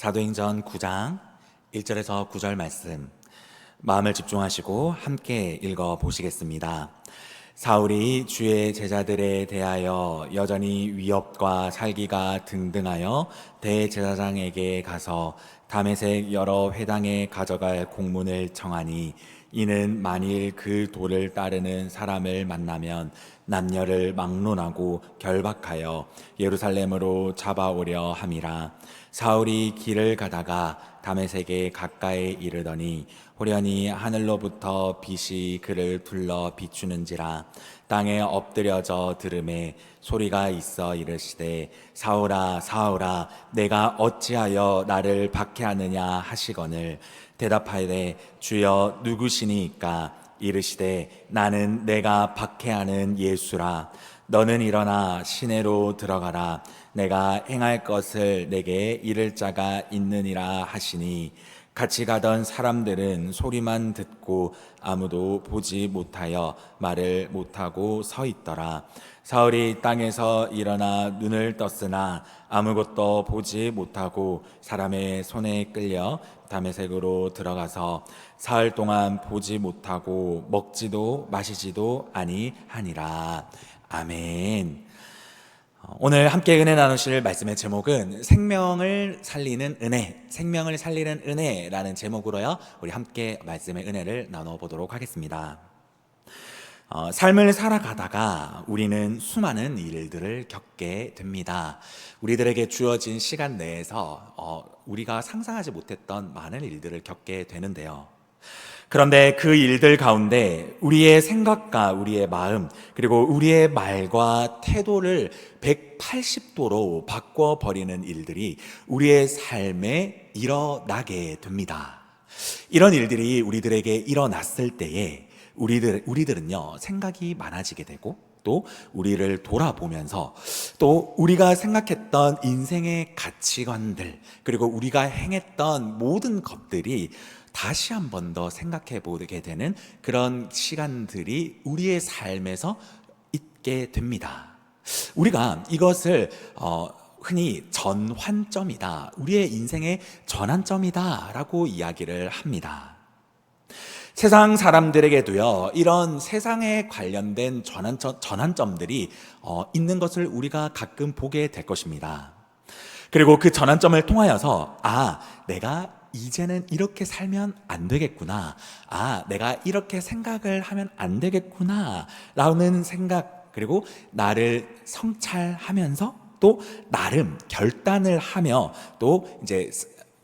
사도행전 9장 1절에서 9절 말씀 마음을 집중하시고 함께 읽어 보시겠습니다. 사울이 주의 제자들에 대하여 여전히 위협과 살기가 등등하여 대제사장에게 가서 담에색 여러 회당에 가져갈 공문을 청하니 이는 만일 그 도를 따르는 사람을 만나면 남녀를 막론하고 결박하여 예루살렘으로 잡아오려 함이라. 사울이 길을 가다가 담에색에 가까이 이르더니 호련히 하늘로부터 빛이 그를 둘러 비추는지라. 땅에 엎드려져 들음에 소리가 있어 이르시되 사울아 사울아 내가 어찌하여 나를 박해하느냐 하시거늘. 대답하되 주여 누구시니까 이르시되 나는 내가 박해하는 예수라. 너는 일어나 시내로 들어가라. 내가 행할 것을 내게 이를 자가 있느니라 하시니. 같이 가던 사람들은 소리만 듣고 아무도 보지 못하여 말을 못하고 서 있더라. 사울이 땅에서 일어나 눈을 떴으나 아무것도 보지 못하고 사람의 손에 끌려 담에색으로 들어가서 사흘 동안 보지 못하고 먹지도 마시지도 아니하니라. 아멘. 오늘 함께 은혜 나누실 말씀의 제목은 생명을 살리는 은혜, 생명을 살리는 은혜라는 제목으로요. 우리 함께 말씀의 은혜를 나눠 보도록 하겠습니다. 어, 삶을 살아가다가 우리는 수많은 일들을 겪게 됩니다. 우리들에게 주어진 시간 내에서 어, 우리가 상상하지 못했던 많은 일들을 겪게 되는데요. 그런데 그 일들 가운데 우리의 생각과 우리의 마음, 그리고 우리의 말과 태도를 180도로 바꿔버리는 일들이 우리의 삶에 일어나게 됩니다. 이런 일들이 우리들에게 일어났을 때에 우리들, 우리들은요, 생각이 많아지게 되고, 또 우리를 돌아보면서 또 우리가 생각했던 인생의 가치관들, 그리고 우리가 행했던 모든 것들이 다시 한 번 더 생각해 보게 되는 그런 시간들이 우리의 삶에서 있게 됩니다. 우리가 이것을 어, 흔히 전환점이다. 우리의 인생의 전환점이다 라고 이야기를 합니다. 세상 사람들에게도요, 이런 세상에 관련된 전환점, 전환점들이 어, 있는 것을 우리가 가끔 보게 될 것입니다. 그리고 그 전환점을 통하여서, 아, 내가 이제는 이렇게 살면 안 되겠구나. 아, 내가 이렇게 생각을 하면 안 되겠구나. 라는 생각, 그리고 나를 성찰하면서 또 나름 결단을 하며 또 이제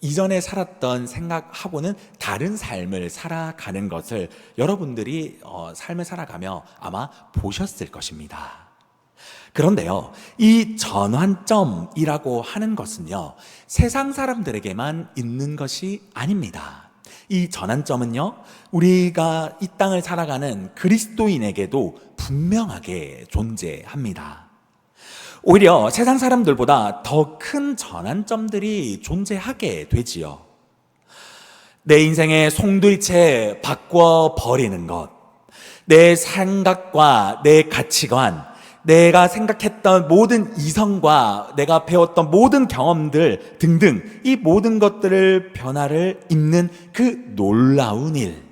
이전에 살았던 생각하고는 다른 삶을 살아가는 것을 여러분들이 어, 삶을 살아가며 아마 보셨을 것입니다. 그런데요, 이 전환점이라고 하는 것은요, 세상 사람들에게만 있는 것이 아닙니다. 이 전환점은요, 우리가 이 땅을 살아가는 그리스도인에게도 분명하게 존재합니다. 오히려 세상 사람들보다 더 큰 전환점들이 존재하게 되지요. 내 인생의 송두리째 바꿔버리는 것, 내 생각과 내 가치관, 내가 생각했던 모든 이성과 내가 배웠던 모든 경험들 등등 이 모든 것들을 변화를 입는 그 놀라운 일.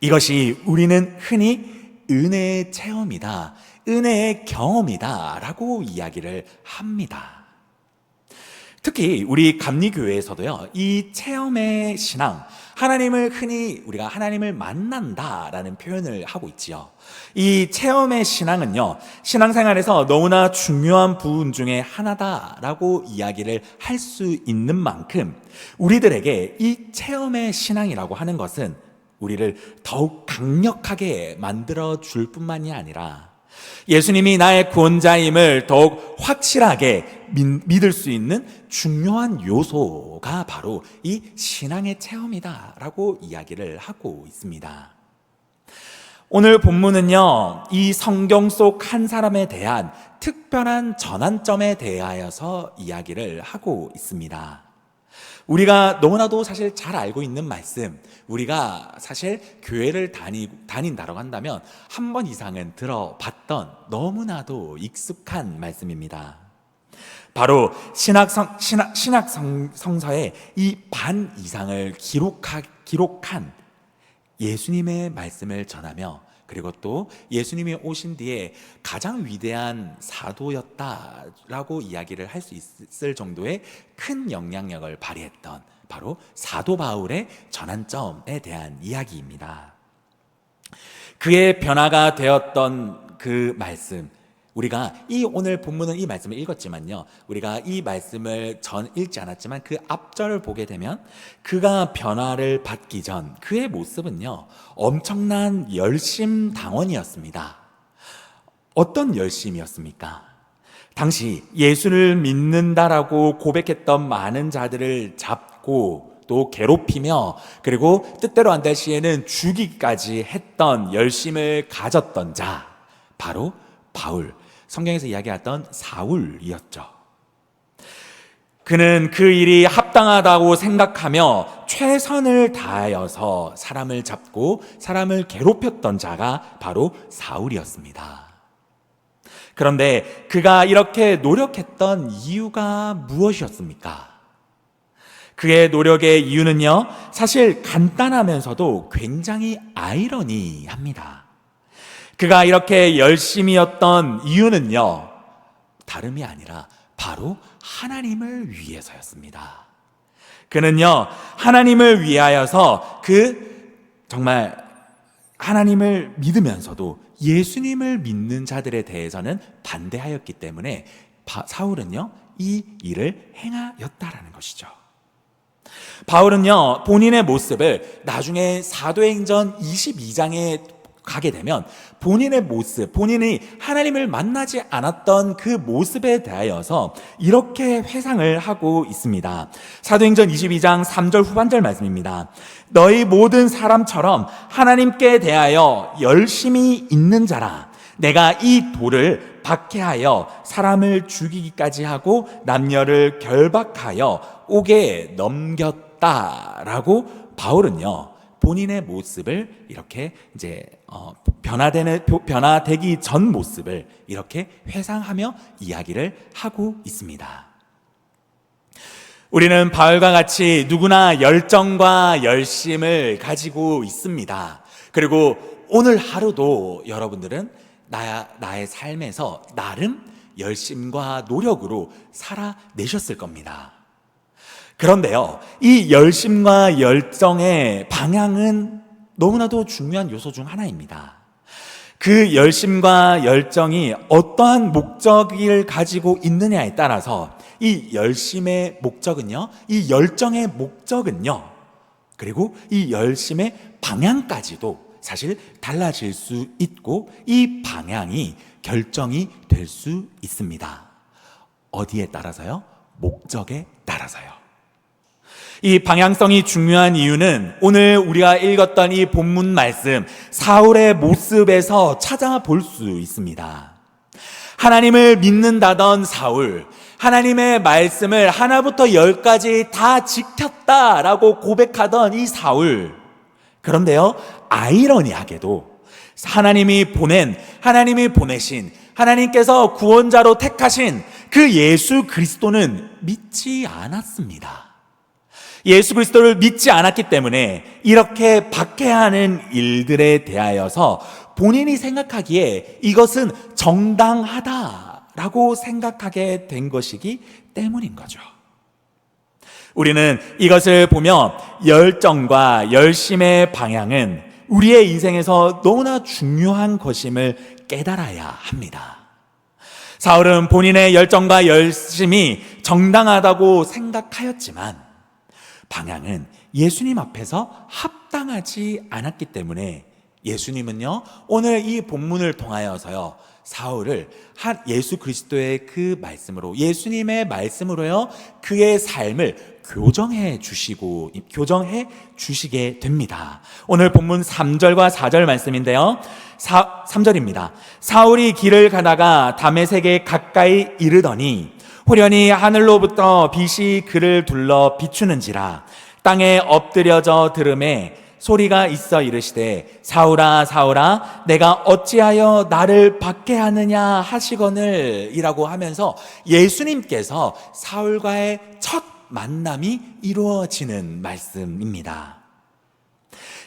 이것이 우리는 흔히 은혜의 체험이다. 은혜의 경험이다. 라고 이야기를 합니다. 특히 우리 감리교회에서도요, 이 체험의 신앙, 하나님을 흔히 우리가 하나님을 만난다라는 표현을 하고 있지요. 이 체험의 신앙은요, 신앙생활에서 너무나 중요한 부분 중에 하나다라고 이야기를 할 수 있는 만큼 우리들에게 이 체험의 신앙이라고 하는 것은 우리를 더욱 강력하게 만들어 줄 뿐만이 아니라 예수님이 나의 구원자임을 더욱 확실하게 믿을 수 있는 중요한 요소가 바로 이 신앙의 체험이다라고 이야기를 하고 있습니다. 오늘 본문은요, 이 성경 속 한 사람에 대한 특별한 전환점에 대하여서 이야기를 하고 있습니다. 우리가 너무나도 사실 잘 알고 있는 말씀, 우리가 사실 교회를 다니, 다닌다고 한다면 한 번 이상은 들어봤던 너무나도 익숙한 말씀입니다. 바로 신학 성, 신학, 신학 성, 성서의 이 반 이상을 기록하, 기록한 예수님의 말씀을 전하며 그리고 또 예수님이 오신 뒤에 가장 위대한 사도였다라고 이야기를 할 수 있을 정도의 큰 영향력을 발휘했던 바로 사도 바울의 전환점에 대한 이야기입니다. 그의 변화가 되었던 그 말씀, 우리가 이 오늘 본문은 이 말씀을 읽었지만요. 우리가 이 말씀을 전 읽지 않았지만 그 앞절을 보게 되면 그가 변화를 받기 전 그의 모습은요. 엄청난 열심 당원이었습니다. 어떤 열심이었습니까? 당시 예수를 믿는다라고 고백했던 많은 자들을 잡고 또 괴롭히며 그리고 뜻대로 안 될 시에는 죽이까지 했던 열심을 가졌던 자 바로 바울 성경에서 이야기했던 사울이었죠. 그는 그 일이 합당하다고 생각하며 최선을 다하여서 사람을 잡고 사람을 괴롭혔던 자가 바로 사울이었습니다. 그런데 그가 이렇게 노력했던 이유가 무엇이었습니까? 그의 노력의 이유는요, 사실 간단하면서도 굉장히 아이러니합니다. 그가 이렇게 열심히였던 이유는요, 다름이 아니라 바로 하나님을 위해서였습니다. 그는요, 하나님을 위하여서 그 정말 하나님을 믿으면서도 예수님을 믿는 자들에 대해서는 반대하였기 때문에 사울은요, 이 일을 행하였다라는 것이죠. 바울은요, 본인의 모습을 나중에 사도행전 22장에 가게 되면 본인의 모습, 본인이 하나님을 만나지 않았던 그 모습에 대하여서 이렇게 회상을 하고 있습니다. 사도행전 22장 3절 후반절 말씀입니다. 너희 모든 사람처럼 하나님께 대하여 열심히 있는 자라. 내가 이 돌을 박해하여 사람을 죽이기까지 하고 남녀를 결박하여 옥에 넘겼다라고 바울은요. 본인의 모습을 이렇게 이제 어, 변화되는 변화되기 전 모습을 이렇게 회상하며 이야기를 하고 있습니다. 우리는 바울과 같이 누구나 열정과 열심을 가지고 있습니다. 그리고 오늘 하루도 여러분들은 나, 나의 삶에서 나름 열심과 노력으로 살아내셨을 겁니다. 그런데요, 이 열심과 열정의 방향은 너무나도 중요한 요소 중 하나입니다. 그 열심과 열정이 어떠한 목적을 가지고 있느냐에 따라서 이 열심의 목적은요, 이 열정의 목적은요, 그리고 이 열심의 방향까지도 사실 달라질 수 있고 이 방향이 결정이 될 수 있습니다. 어디에 따라서요? 목적에 따라서요. 이 방향성이 중요한 이유는 오늘 우리가 읽었던 이 본문 말씀, 사울의 모습에서 찾아볼 수 있습니다. 하나님을 믿는다던 사울, 하나님의 말씀을 하나부터 열까지 다 지켰다라고 고백하던 이 사울. 그런데요, 아이러니하게도 하나님이 보낸, 하나님이 보내신, 하나님께서 구원자로 택하신 그 예수 그리스도는 믿지 않았습니다. 예수 그리스도를 믿지 않았기 때문에 이렇게 박해하는 일들에 대하여서 본인이 생각하기에 이것은 정당하다라고 생각하게 된 것이기 때문인 거죠. 우리는 이것을 보며 열정과 열심의 방향은 우리의 인생에서 너무나 중요한 것임을 깨달아야 합니다. 사울은 본인의 열정과 열심이 정당하다고 생각하였지만 방향은 예수님 앞에서 합당하지 않았기 때문에 예수님은요, 오늘 이 본문을 통하여서요, 사울을 한 예수 그리스도의 그 말씀으로, 예수님의 말씀으로요, 그의 삶을 교정해 주시고, 교정해 주시게 됩니다. 오늘 본문 3절과 4절 말씀인데요. 4, 3절입니다. 사울이 길을 가다가 담에색에 가까이 이르더니 호련히 하늘로부터 빛이 그를 둘러 비추는지라 땅에 엎드려져 들음에 소리가 있어 이르시되 사울아 사울아 내가 어찌하여 나를 박해하느냐 하시거늘이라고 하면서 예수님께서 사울과의 첫 만남이 이루어지는 말씀입니다.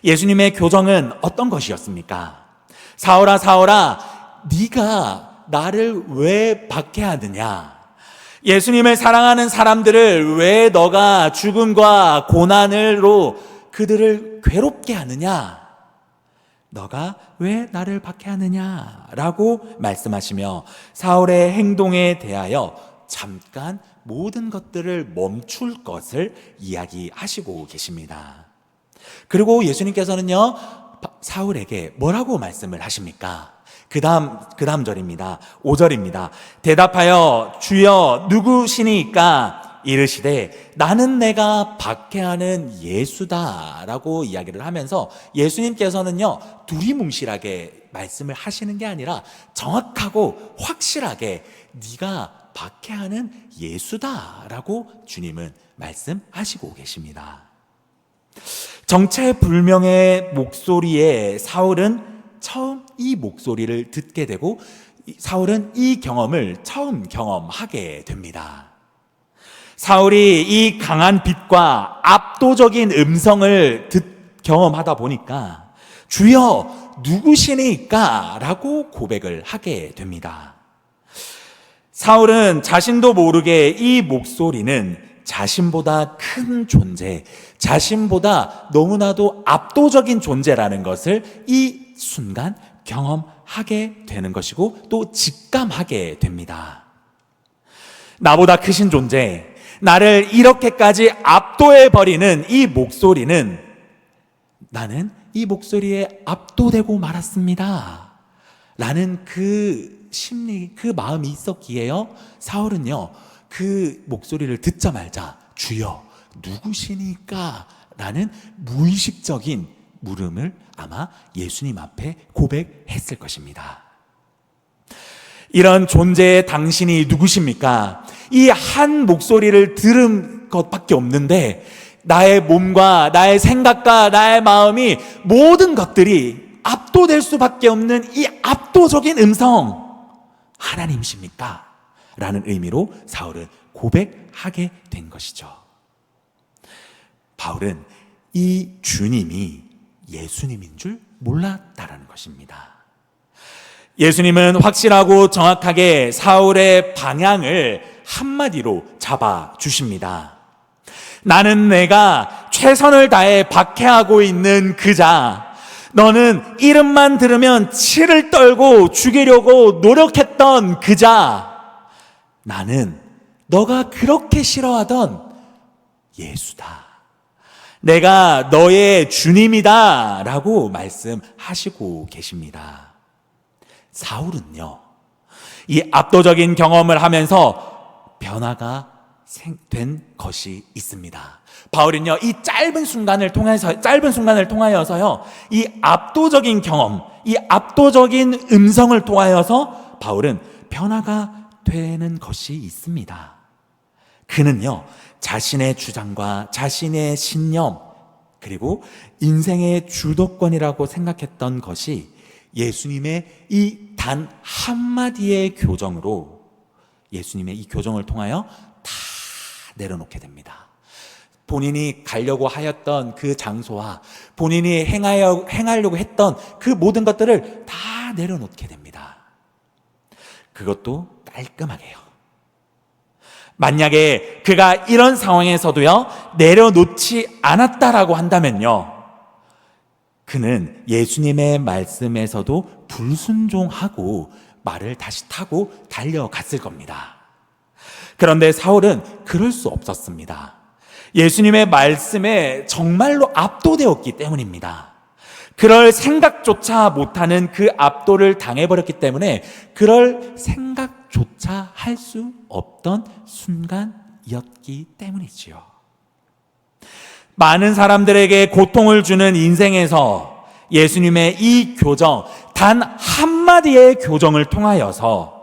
예수님의 교정은 어떤 것이었습니까? 사울아 사울아 네가 나를 왜 박해하느냐? 예수님을 사랑하는 사람들을 왜 너가 죽음과 고난으로 그들을 괴롭게 하느냐? 너가 왜 나를 박해하느냐? 라고 말씀하시며 사울의 행동에 대하여 잠깐 모든 것들을 멈출 것을 이야기하시고 계십니다. 그리고 예수님께서는요, 사울에게 뭐라고 말씀을 하십니까? 그 다음, 그 다음 절입니다. 5절입니다. 대답하여 주여 누구시니까 이르시되 나는 내가 박해하는 예수다 라고 이야기를 하면서 예수님께서는요 두리뭉실하게 말씀을 하시는 게 아니라 정확하고 확실하게 네가 박해하는 예수다 라고 주님은 말씀하시고 계십니다. 정체불명의 목소리에 사울은 처음 이 목소리를 듣게 되고 사울은 이 경험을 처음 경험하게 됩니다. 사울이 이 강한 빛과 압도적인 음성을 듣, 경험하다 보니까 주여 누구시니까? 라고 고백을 하게 됩니다. 사울은 자신도 모르게 이 목소리는 자신보다 큰 존재, 자신보다 너무나도 압도적인 존재라는 것을 이 순간 경험하게 되는 것이고 또 직감하게 됩니다. 나보다 크신 존재, 나를 이렇게까지 압도해 버리는 이 목소리는 나는 이 목소리에 압도되고 말았습니다. 라는 그 심리, 그 마음이 있었기에요. 사울은요, 그 목소리를 듣자말자 주여 누구시니까? 라는 무의식적인 물음을 아마 예수님 앞에 고백했을 것입니다. 이런 존재의 당신이 누구십니까? 이 한 목소리를 들은 것밖에 없는데 나의 몸과 나의 생각과 나의 마음이 모든 것들이 압도될 수밖에 없는 이 압도적인 음성 하나님이십니까? 라는 의미로 사울은 고백하게 된 것이죠. 바울은 이 주님이 예수님인 줄 몰랐다라는 것입니다. 예수님은 확실하고 정확하게 사울의 방향을 한마디로 잡아 주십니다. 나는 내가 최선을 다해 박해하고 있는 그자. 너는 이름만 들으면 치를 떨고 죽이려고 노력했던 그자. 나는 너가 그렇게 싫어하던 예수다. 내가 너의 주님이다. 라고 말씀하시고 계십니다. 사울은요, 이 압도적인 경험을 하면서 변화가 된 것이 있습니다. 바울은요, 이 짧은 순간을 통해서, 짧은 순간을 통하여서요, 이 압도적인 경험, 이 압도적인 음성을 통하여서 바울은 변화가 되는 것이 있습니다. 그는요, 자신의 주장과 자신의 신념, 그리고 인생의 주도권이라고 생각했던 것이 예수님의 이 단 한마디의 교정으로 예수님의 이 교정을 통하여 다 내려놓게 됩니다. 본인이 가려고 하였던 그 장소와 본인이 행하여, 행하려고 했던 그 모든 것들을 다 내려놓게 됩니다. 그것도 깔끔하게요. 만약에 그가 이런 상황에서도요, 내려놓지 않았다라고 한다면요, 그는 예수님의 말씀에서도 불순종하고 말을 다시 타고 달려갔을 겁니다. 그런데 사울은 그럴 수 없었습니다. 예수님의 말씀에 정말로 압도되었기 때문입니다. 그럴 생각조차 못하는 그 압도를 당해버렸기 때문에 그럴 생각 조차 할 수 없던 순간이었기 때문이지요. 많은 사람들에게 고통을 주는 인생에서 예수님의 이 교정, 단 한마디의 교정을 통하여서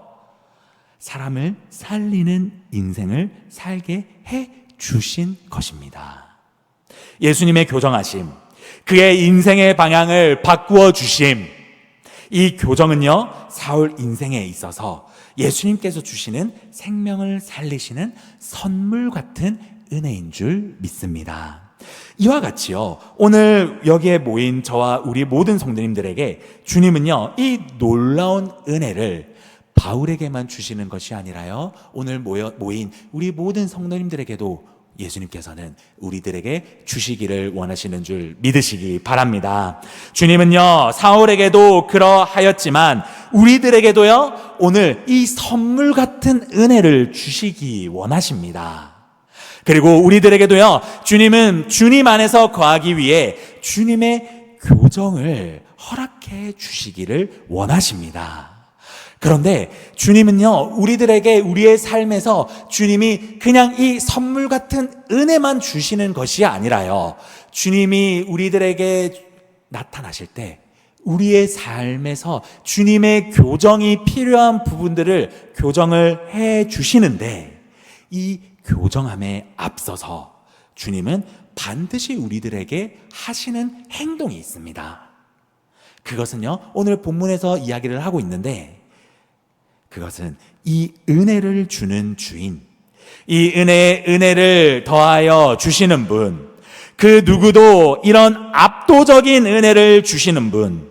사람을 살리는 인생을 살게 해 주신 것입니다. 예수님의 교정하심, 그의 인생의 방향을 바꾸어 주심. 이 교정은요, 사울 인생에 있어서 예수님께서 주시는 생명을 살리시는 선물 같은 은혜인 줄 믿습니다. 이와 같이요, 오늘 여기에 모인 저와 우리 모든 성도님들에게 주님은요, 이 놀라운 은혜를 바울에게만 주시는 것이 아니라요, 오늘 모여, 모인 우리 모든 성도님들에게도 예수님께서는 우리들에게 주시기를 원하시는 줄 믿으시기 바랍니다. 주님은요, 사울에게도 그러하였지만, 우리들에게도요, 오늘 이 선물 같은 은혜를 주시기 원하십니다. 그리고 우리들에게도요, 주님은 주님 안에서 거하기 위해 주님의 교정을 허락해 주시기를 원하십니다. 그런데 주님은요, 우리들에게 우리의 삶에서 주님이 그냥 이 선물 같은 은혜만 주시는 것이 아니라요. 주님이 우리들에게 나타나실 때 우리의 삶에서 주님의 교정이 필요한 부분들을 교정을 해 주시는데 이 교정함에 앞서서 주님은 반드시 우리들에게 하시는 행동이 있습니다. 그것은요, 오늘 본문에서 이야기를 하고 있는데 그것은 이 은혜를 주는 주인, 이 은혜의 은혜를 더하여 주시는 분, 그 누구도 이런 압도적인 은혜를 주시는 분,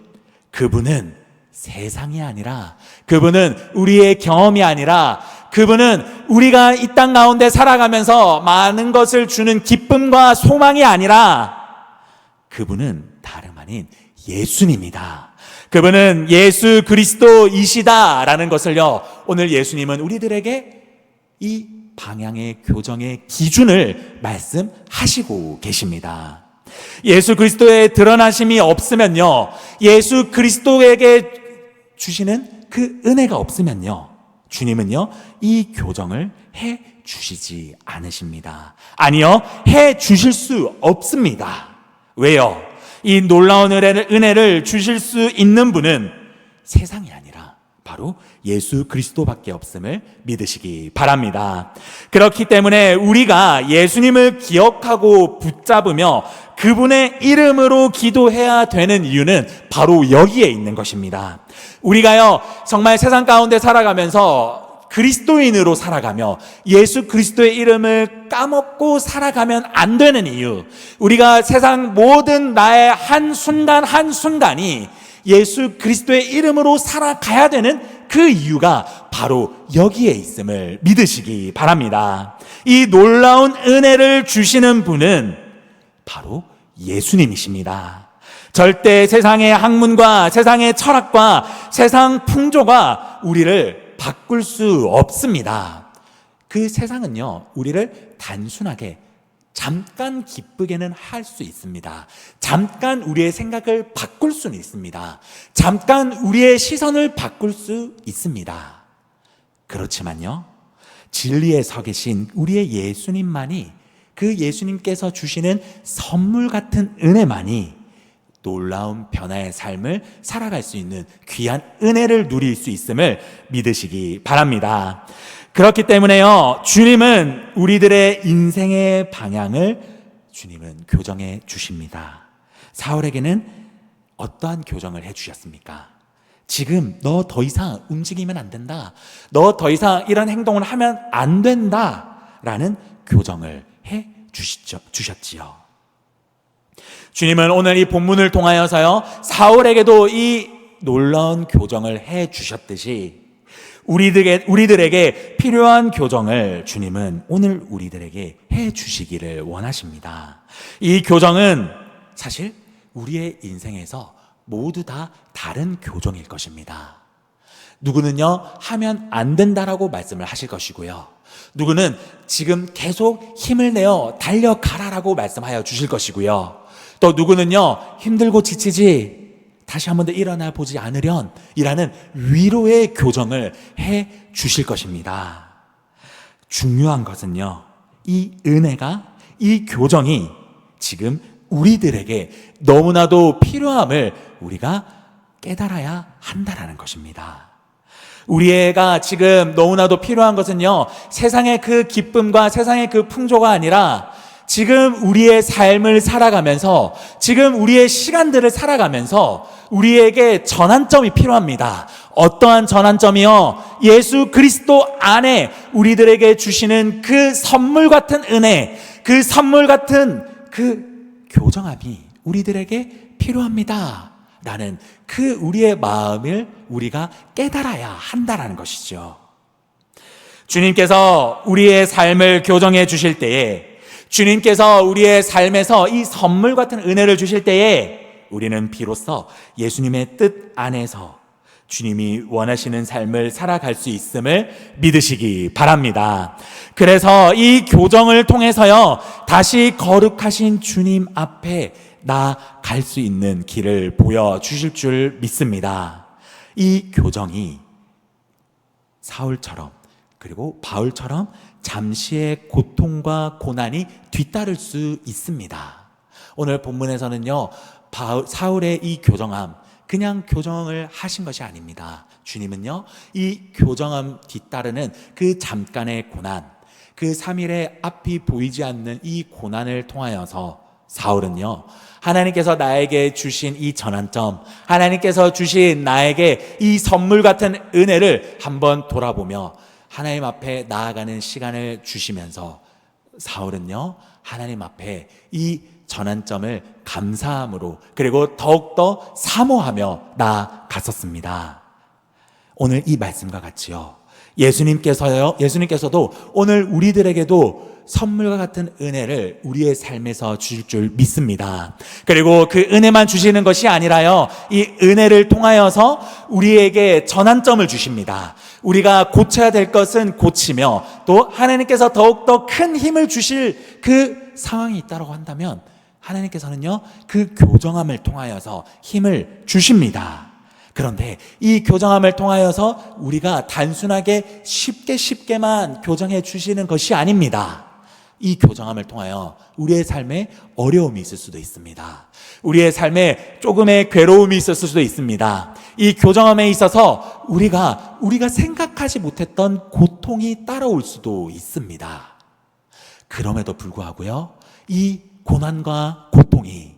그분은 세상이 아니라, 그분은 우리의 경험이 아니라, 그분은 우리가 이 땅 가운데 살아가면서 많은 것을 주는 기쁨과 소망이 아니라, 그분은 다름 아닌 예수님이다. 그분은 예수 그리스도이시다라는 것을요, 오늘 예수님은 우리들에게 이 방향의 교정의 기준을 말씀하시고 계십니다. 예수 그리스도의 드러나심이 없으면요, 예수 그리스도에게 주시는 그 은혜가 없으면요, 주님은요, 이 교정을 해 주시지 않으십니다. 아니요, 해 주실 수 없습니다. 왜요? 이 놀라운 은혜를, 주실 수 있는 분은 세상이 아니라 바로 예수 그리스도밖에 없음을 믿으시기 바랍니다. 그렇기 때문에 우리가 예수님을 기억하고 붙잡으며 그분의 이름으로 기도해야 되는 이유는 바로 여기에 있는 것입니다. 우리가요, 정말 세상 가운데 살아가면서 그리스도인으로 살아가며 예수 그리스도의 이름을 까먹고 살아가면 안 되는 이유. 우리가 세상 모든 나의 한 순간 한 순간이 예수 그리스도의 이름으로 살아가야 되는 그 이유가 바로 여기에 있음을 믿으시기 바랍니다. 이 놀라운 은혜를 주시는 분은 바로 예수님이십니다. 절대 세상의 학문과 세상의 철학과 세상 풍조가 우리를 바꿀 수 없습니다. 그 세상은요, 우리를 단순하게 잠깐 기쁘게는 할 수 있습니다. 잠깐 우리의 생각을 바꿀 수는 있습니다. 잠깐 우리의 시선을 바꿀 수 있습니다. 그렇지만요, 진리에 서 계신 우리의 예수님만이 그 예수님께서 주시는 선물 같은 은혜만이 놀라운 변화의 삶을 살아갈 수 있는 귀한 은혜를 누릴 수 있음을 믿으시기 바랍니다. 그렇기 때문에요, 주님은 우리들의 인생의 방향을 주님은 교정해 주십니다. 사울에게는 어떠한 교정을 해 주셨습니까? 지금 너 더 이상 움직이면 안 된다. 너 더 이상 이런 행동을 하면 안 된다. 라는 교정을 해 주셨지요. 주님은 오늘 이 본문을 통하여서요, 사울에게도 이 놀라운 교정을 해 주셨듯이 우리들에게, 우리들에게 필요한 교정을 주님은 오늘 우리들에게 해 주시기를 원하십니다. 이 교정은 사실 우리의 인생에서 모두 다 다른 교정일 것입니다. 누구는요, 하면 안 된다라고 말씀을 하실 것이고요. 누구는 지금 계속 힘을 내어 달려가라라고 말씀하여 주실 것이고요. 또 누구는요, 힘들고 지치지, 다시 한 번 더 일어나 보지 않으련, 이라는 위로의 교정을 해 주실 것입니다. 중요한 것은요, 이 은혜가, 이 교정이 지금 우리들에게 너무나도 필요함을 우리가 깨달아야 한다라는 것입니다. 우리가 지금 너무나도 필요한 것은요, 세상의 그 기쁨과 세상의 그 풍조가 아니라 지금 우리의 삶을 살아가면서 지금 우리의 시간들을 살아가면서 우리에게 전환점이 필요합니다. 어떠한 전환점이요? 예수 그리스도 안에 우리들에게 주시는 그 선물 같은 은혜, 그 선물 같은 그 교정함이 우리들에게 필요합니다. 라는 그 우리의 마음을 우리가 깨달아야 한다라는 것이죠. 주님께서 우리의 삶을 교정해 주실 때에 주님께서 우리의 삶에서 이 선물 같은 은혜를 주실 때에 우리는 비로소 예수님의 뜻 안에서 주님이 원하시는 삶을 살아갈 수 있음을 믿으시기 바랍니다. 그래서 이 교정을 통해서요, 다시 거룩하신 주님 앞에 나갈 수 있는 길을 보여주실 줄 믿습니다. 이 교정이 사울처럼 그리고 바울처럼 잠시의 고통과 고난이 뒤따를 수 있습니다. 오늘 본문에서는요, 바울, 사울의 이 교정함, 그냥 교정을 하신 것이 아닙니다. 주님은요, 이 교정함 뒤따르는 그 잠깐의 고난, 그 3일의 앞이 보이지 않는 이 고난을 통하여서 사울은요, 하나님께서 나에게 주신 이 전환점, 하나님께서 주신 나에게 이 선물 같은 은혜를 한번 돌아보며 하나님 앞에 나아가는 시간을 주시면서 사울은요, 하나님 앞에 이 전환점을 감사함으로 그리고 더욱더 사모하며 나아갔었습니다. 오늘 이 말씀과 같이요. 예수님께서요, 예수님께서도 오늘 우리들에게도 선물과 같은 은혜를 우리의 삶에서 주실 줄 믿습니다. 그리고 그 은혜만 주시는 것이 아니라요, 이 은혜를 통하여서 우리에게 전환점을 주십니다. 우리가 고쳐야 될 것은 고치며 또 하나님께서 더욱더 큰 힘을 주실 그 상황이 있다고 한다면 하나님께서는요, 그 교정함을 통하여서 힘을 주십니다. 그런데 이 교정함을 통하여서 우리가 단순하게 쉽게 쉽게만 교정해 주시는 것이 아닙니다. 이 교정함을 통하여 우리의 삶에 어려움이 있을 수도 있습니다. 우리의 삶에 조금의 괴로움이 있었을 수도 있습니다. 이 교정함에 있어서 우리가 우리가 생각하지 못했던 고통이 따라올 수도 있습니다. 그럼에도 불구하고요. 이 고난과 고통이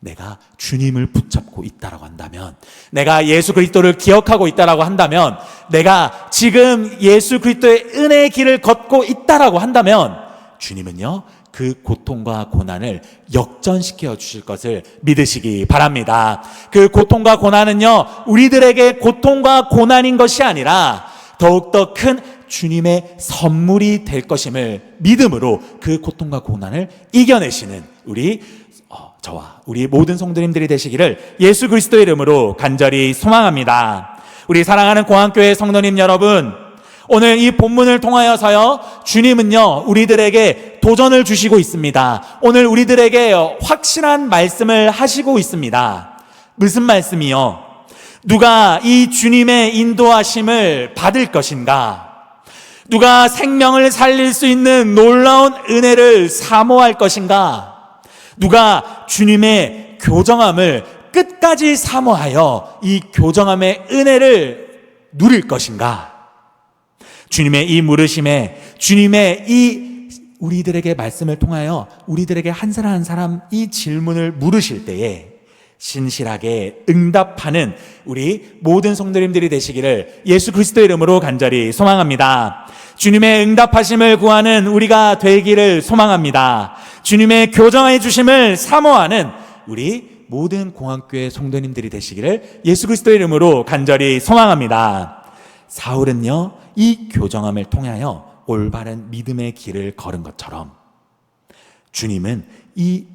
내가 주님을 붙잡고 있다라고 한다면, 내가 예수 그리스도를 기억하고 있다라고 한다면, 내가 지금 예수 그리스도의 은혜의 길을 걷고 있다라고 한다면, 주님은요, 그 고통과 고난을 역전시켜 주실 것을 믿으시기 바랍니다. 그 고통과 고난은요, 우리들에게 고통과 고난인 것이 아니라 더욱더 큰 주님의 선물이 될 것임을 믿음으로 그 고통과 고난을 이겨내시는 우리 어, 저와 우리 모든 성도님들이 되시기를 예수 그리스도의 이름으로 간절히 소망합니다. 우리 사랑하는 공항교회 성도님 여러분, 오늘 이 본문을 통하여서요, 주님은요, 우리들에게 도전을 주시고 있습니다. 오늘 우리들에게 확실한 말씀을 하시고 있습니다. 무슨 말씀이요? 누가 이 주님의 인도하심을 받을 것인가? 누가 생명을 살릴 수 있는 놀라운 은혜를 사모할 것인가? 누가 주님의 교정함을 끝까지 사모하여 이 교정함의 은혜를 누릴 것인가? 주님의 이 물으심에 주님의 이 우리들에게 말씀을 통하여 우리들에게 한 사람 한 사람 이 질문을 물으실 때에 신실하게 응답하는 우리 모든 성도님들이 되시기를 예수 그리스도 이름으로 간절히 소망합니다. 주님의 응답하심을 구하는 우리가 되기를 소망합니다. 주님의 교정해 주심을 사모하는 우리 모든 공항교회 성도님들이 되시기를 예수 그리스도 이름으로 간절히 소망합니다. 사울은요, 이 교정함을 통하여 올바른 믿음의 길을 걸은 것처럼 주님은 이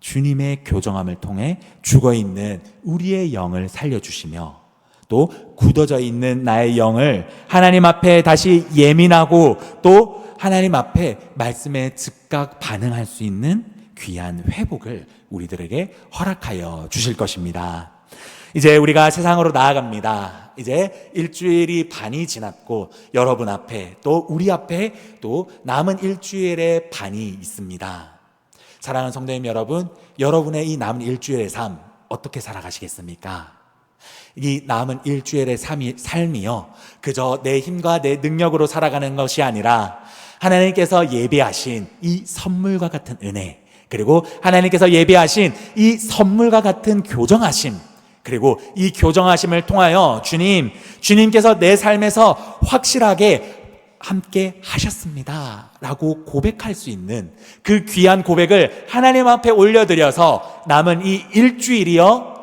주님의 교정함을 통해 죽어 있는 우리의 영을 살려주시며 또 굳어져 있는 나의 영을 하나님 앞에 다시 예민하고 또 하나님 앞에 말씀에 즉각 반응할 수 있는 귀한 회복을 우리들에게 허락하여 주실 것입니다. 이제 우리가 세상으로 나아갑니다. 이제 일주일이 반이 지났고 여러분 앞에 또 우리 앞에 또 남은 일주일의 반이 있습니다. 사랑하는 성도님 여러분, 여러분의 이 남은 일주일의 삶 어떻게 살아가시겠습니까? 이 남은 일주일의 삶이, 삶이요. 그저 내 힘과 내 능력으로 살아가는 것이 아니라 하나님께서 예배하신 이 선물과 같은 은혜, 그리고 하나님께서 예배하신 이 선물과 같은 교정하심, 그리고 이 교정하심을 통하여 주님, 주님께서 내 삶에서 확실하게 함께 하셨습니다. 라고 고백할 수 있는 그 귀한 고백을 하나님 앞에 올려드려서 남은 이 일주일이요.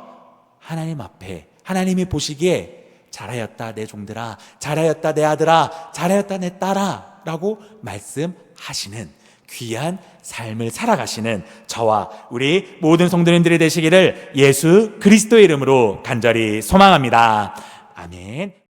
하나님 앞에, 하나님이 보시기에 잘하였다 내 종들아, 잘하였다 내 아들아, 잘하였다 내 딸아. 라고 말씀하시는 귀한 삶을 살아가시는 저와 우리 모든 성도님들이 되시기를 예수 그리스도의 이름으로 간절히 소망합니다. 아멘.